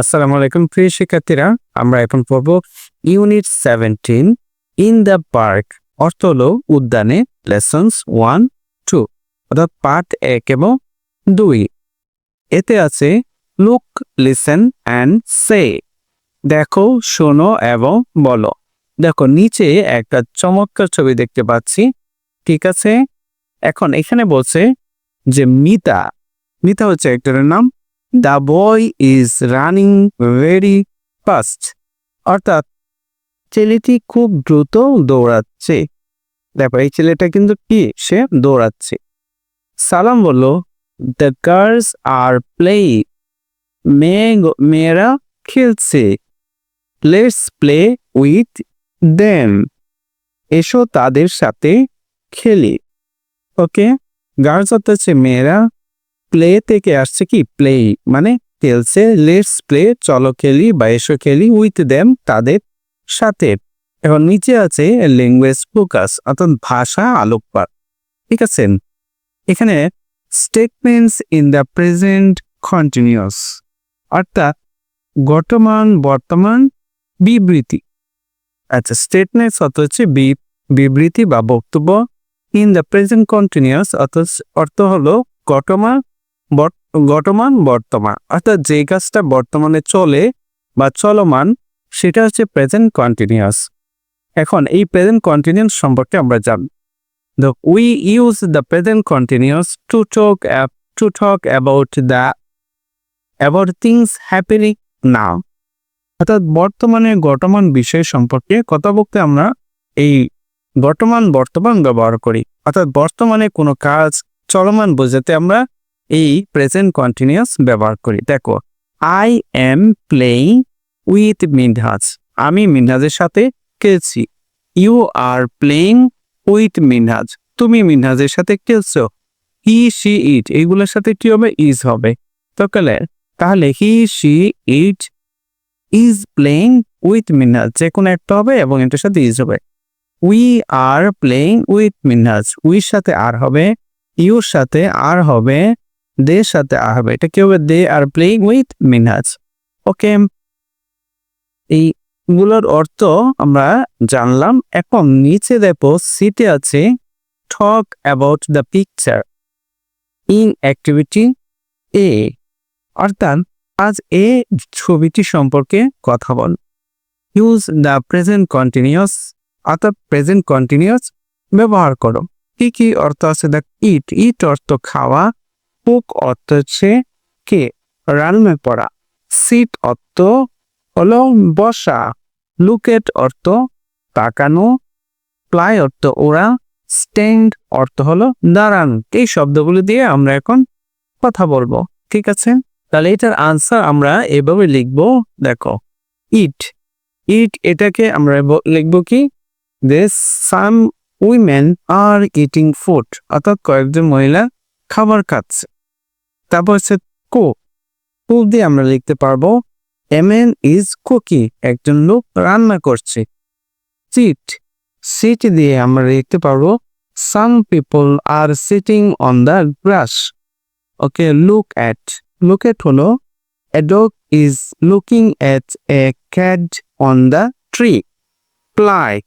আসসালামু আলাইকুম, প্রিয় শিক্ষার্থীরা। আমরা এখন পড়ব unit seventeen in the park অর্থ হলো উদ্যানে লেসন্স ওয়ান টু অর্থাৎ পার্ট এক এবং দুই। এতে আছে লুক লিসেন অ্যান্ড সে দেখো, শোনো এবং বলো। দেখো, নিচে একটা চমৎকার ছবি দেখতে পাচ্ছি। ঠিক আছে? এখন এখানে বলছে যে মিতা। মিতা হচ্ছে একটার নাম। The boy is running very fast অর্থাৎ ছেলেটি খুব দ্রুত দৌড়াচ্ছে। দেখো, এই ছেলেটা কিন্তু কি? সে দৌড়াচ্ছে। সালাম বলল দ্য গার্লস আর প্লে মেয়ে মেয়েরা খেলছে। লেটস প্লে উইথ দেম এসো তাদের সাথে খেলি। ওকে? গার্লস অর্থাৎ হচ্ছে মেয়েরা প্লে থেকে আসছে কি? প্লে মানে খেলছে লেটস প্লে চলো খেলি বা এসো খেলি উইথ দেম তাদের সাথে। এখন নিচে আছে ল্যাঙ্গুয়েজ ফোকাস অর্থাৎ ভাষা আলোকপাত। ঠিক আছে? এখানে statements in the present continuous অর্থাৎ বর্তমান বর্তমান, বিবৃতি। আচ্ছা স্টেটমেন্টস অর্থ হচ্ছে বিবৃতি বা বক্তব্য ইন দ্য প্রেজেন্ট কন্টিনিউয়াস অর্থ অর্থ হলো বর্তমান বর- বর্তমান। অর্থাৎ যে কাজটা বর্তমানে চলে বা চলমান সেটা হচ্ছে প্রেজেন্ট কন্টিনিউয়াস এখন এই প্রেজেন্ট কন্টিনিউয়াস সম্পর্কে আমরা জানি The, we use the present continuous to talk ab- to talk about the about things happening. অর্থাৎ বর্তমানে বর্তমান বিষয় সম্পর্কে কথা বলতে আমরা এই বর্তমান বর্তমান ব্যবহার করি। অর্থাৎ বর্তমানে কোনো কাজ চলমান বোঝাতে আমরা এই প্রেজেন্ট কন্টিনিউয়াস ব্যবহার করি। দেখো I am playing with Minhaj আমি মিনহাজের সাথে খেলছি। You are playing with Minhaj তুমি মিনহাজের সাথে খেলছো। হি সি ইট এইগুলোর সাথে কি হবে? ইজ হবে। তো কালে তাহলে he she it is playing with Minhaj যে কোনো একটা হবে এবং এটার সাথে ইজ হবে। We are playing with Minhaj উইর সাথে আর হবে ইউর সাথে আর হবে দে সাথে হবে। এটা কি হবে? They are playing with Minhaj. Okay. এই গুলোর অর্থ আমরা জানলাম। এখন নিচে দেখো সিটে আছে talk about the picture in activity A অর্থাৎ আজ এ ছবিটি সম্পর্কে কথা বল। ইউজ দ্য প্রেজেন্ট কন্টিনিউয়াস অর্থাৎ প্রেজেন্ট কন্টিনিউস ব্যবহার করো। কি কি অর্থ আছে? দেখ ইট ইট অর্থ খাওয়া কুক অর্থ হচ্ছে কে? রান্না করা সিট অর্থ হলো বসা। লুকেট অর্থ তাকানো। প্লাই অর্থ ওরা স্ট্যান্ড অর্থ হলো দাঁড়ান। এই শব্দগুলো দিয়ে আমরা এখন কথা বলব, ঠিক আছে? তাহলে এটার আনসার আমরা এভাবে লিখব, দেখো। ইট। ইট এটাকে আমরা লিখব কি? This some women are eating food অর্থাৎ কয়েকজন মহিলা খাবার খাচ্ছে। তারপর হচ্ছে কো। কুক দিয়ে আমরা লিখতে পারব এমেন ইজ কুকি, একজন লোক রান্না করছে। সিট সিট দিয়ে আমরা লিখতে পারব, some people are sitting on the grass. Okay, look at. Look at হলো, a dog is looking at a cat on the tree. Fly.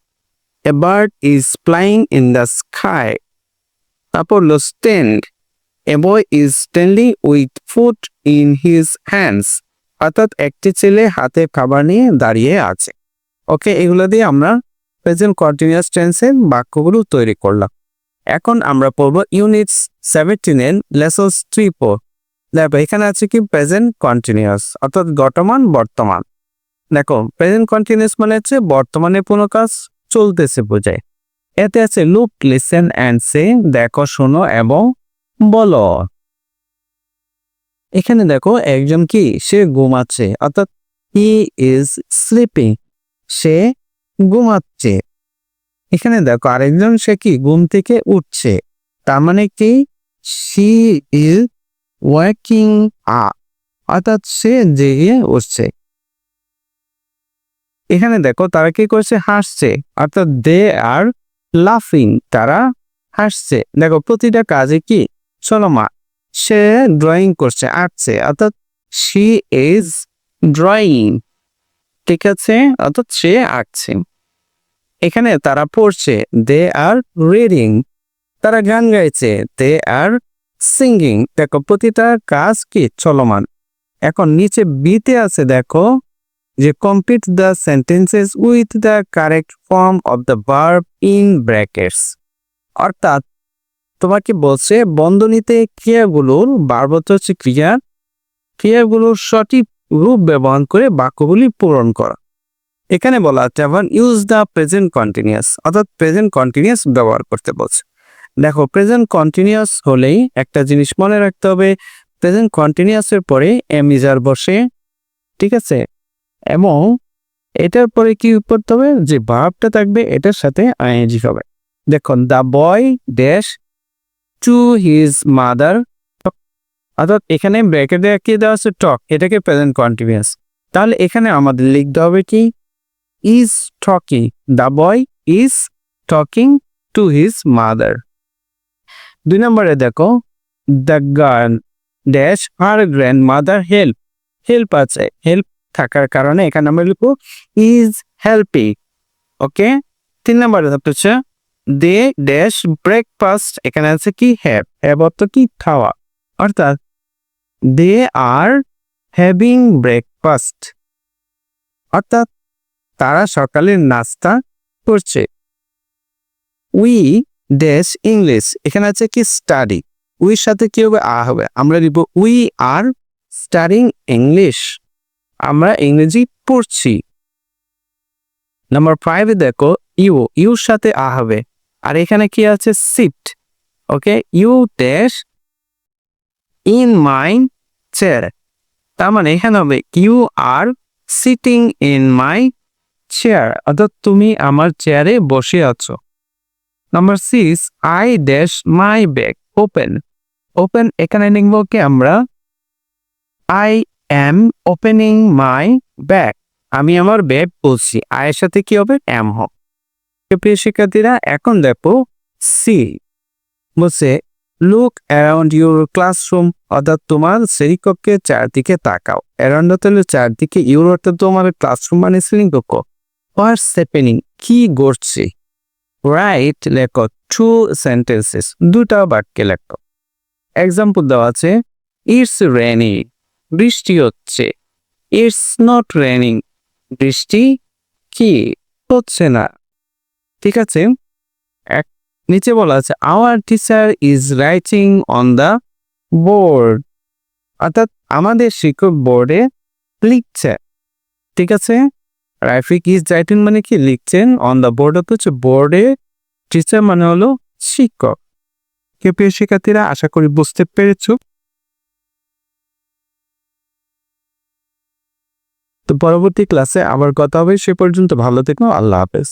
A bird is flying in the sky. তারপর হলো, stand. A boy is standing with food in his hands অর্থাৎ একটি ছেলে হাতে খাবার নিয়ে দাঁড়িয়ে আছে। ওকে এগুলো দিয়ে আমরা প্রেজেন্ট কন্টিনিউয়াস টেন্সের বাক্যগুলো তৈরি করলাম। এখন আমরা পড়ব ইউনিটস সেভেন্টিনের লেসন্স থ্রি ফোর দেখো, এখানে আছে কি? প্রেজেন্ট কন্টিনিউয়াস অর্থাৎ বর্তমান বর্তমান। দেখো প্রেজেন্ট কন্টিনিউয়াস মানে হচ্ছে বর্তমানে কোনো কাজ চলতেছে বোঝায়। এতে আছে লুক লিসেন অ্যান্ড সে দেখো, শোনো এবং বলো। এখানে দেখো একজন কি? সে ঘুমাচ্ছে, অর্থাৎ হি ইজ স্লিপিং সে ঘুমাচ্ছে। এখানে দেখো আরেকজন সে কি? ঘুম থেকে উঠছে, তার মানে কি? সি ইজ ওয়াকিং আপ অর্থাৎ সে জেগে উঠছে। এখানে দেখো তারা কি করছে? হাসছে, অর্থাৎ দে আর লাফিং তারা হাসছে। দেখো প্রতিটা কাজে কি? চলমান সে ড্রয়িং করছে, আঁকছে, অর্থাৎ শি ইজ ড্রয়িং ঠিক আছে? অর্থাৎ সে আঁকছে। এখানে তারা পড়ছে দে আর রিডিং তারা গান গাইছে দে আর সিঙ্গিং দেখো প্রতিটা কাজ কি চলমান। এখন নিচে বিতে আছে, দেখো, যে complete the sentences with the correct form of the verb in brackets অর্থাৎ তোমাকে বলছে, বন্ধনীতে ক্রিয়াগুলোর বারবত হচ্ছে ক্রিয়া। ক্রিয়াগুলোর সঠিক রূপ ব্যবহার করে বাক্যগুলি পূরণ করা। এখানে বলা আছে আবার ইউজ দ্য প্রেজেন্ট কন্টিনিউয়াস অর্থাৎ প্রেজেন্ট কন্টিনিউয়াস ব্যবহার করতে বলছে। দেখো প্রেজেন্ট কন্টিনিউয়াস হলেই একটা জিনিস মনে রাখতে হবে। প্রেজেন্ট কন্টিনিউয়াসের পরে এমিজার বসে, ঠিক আছে? এবং এটার পরে কি করতে হবে? যে ভাবটা থাকবে, এটার সাথে আইএনজি হবে। দেখুন the boy dash to his mother অর্থাৎ এখানে ব্র্যাকেটে কি দেওয়া আছে? টক এটাকে প্রেজেন্ট কন্টিনিউয়াস তাহলে এখানে আমাদের লিখতে হবে কি? Is talking the boy is talking to his mother দুই নম্বরে দেখো the girl dash are grandmother help help আছে হেল্প থাকার কারণে এখানে আমরা লিখব ইজ হেল্পিং ওকে তিন নম্বরে হচ্ছে দে ড্যাশ ব্রেকফাস্ট, এখানে আছে কি? হ্যাভ। হ্যাভ অর্থ কি? খাওয়া। অর্থাৎ দে আর হ্যাভিং ব্রেকফাস্ট। অর্থাৎ তারা সকালের নাস্তা করছে। We dash English. এখানে আছে কি? স্টাডি। উইর সাথে কি হবে? আ হবে। আমরা লিখব, উই আর স্টাডিং ইংলিশ। আমরা ইংরেজি পড়ছি। নাম্বার ফাইভে দেখো, ইউ। ইউর সাথে আ হবে। আর এখানে কি আছে? Sit okay you dash in my chair তার মানে এখানে হবে you are sitting in my chair অর্থাৎ তুমি আমার চেয়ারে বসে আছো। Number six I dash my bag open open এখানে লিখব কি আমরা? I am opening my bag আমি আমার ব্যাগ বলছি আয়ের সাথে কি হবে? এম তো প্রিয় শিক্ষার্থীরা, এখন দেখো সি বলছে লুক অ্যারাউন্ড ইউর ক্লাসরুম অর্থাৎ তোমার শ্রেণীকক্ষের চারদিকে তাকাও। অ্যারাউন্ড হলো চারদিকে ইউর অর্থাৎ তোমার ক্লাসরুম মানে শ্রেণীকক্ষ। হোয়াটস হ্যাপেনিং কি ঘটছে? রাইট লেখো টু সেন্টেন্সেস দুটা বাক্যে লেখো। এক্সাম্পল দেওয়া আছে ইটস রেনি বৃষ্টি হচ্ছে। ইটস নট রেনিং বৃষ্টি কি? হচ্ছে না। ঠিক আছে? এক, নিচে বলা আছে our teacher is writing on the board অর্থাৎ আমাদের শিক্ষক বোর্ডে লিখছে। ঠিক আছে? রাইফিক ইজ রাইটিং মানে কি? লিখছেন অন দ্য বোর্ড হচ্ছে বোর্ডে টিচার মানে হলো শিক্ষক। কে প্রিয় শিক্ষার্থীরা, আশা করি বুঝতে পেরেছ। তো পরবর্তী ক্লাসে আবার কথা হবে। সে পর্যন্ত ভালো থেকো। আল্লাহ হাফেজ।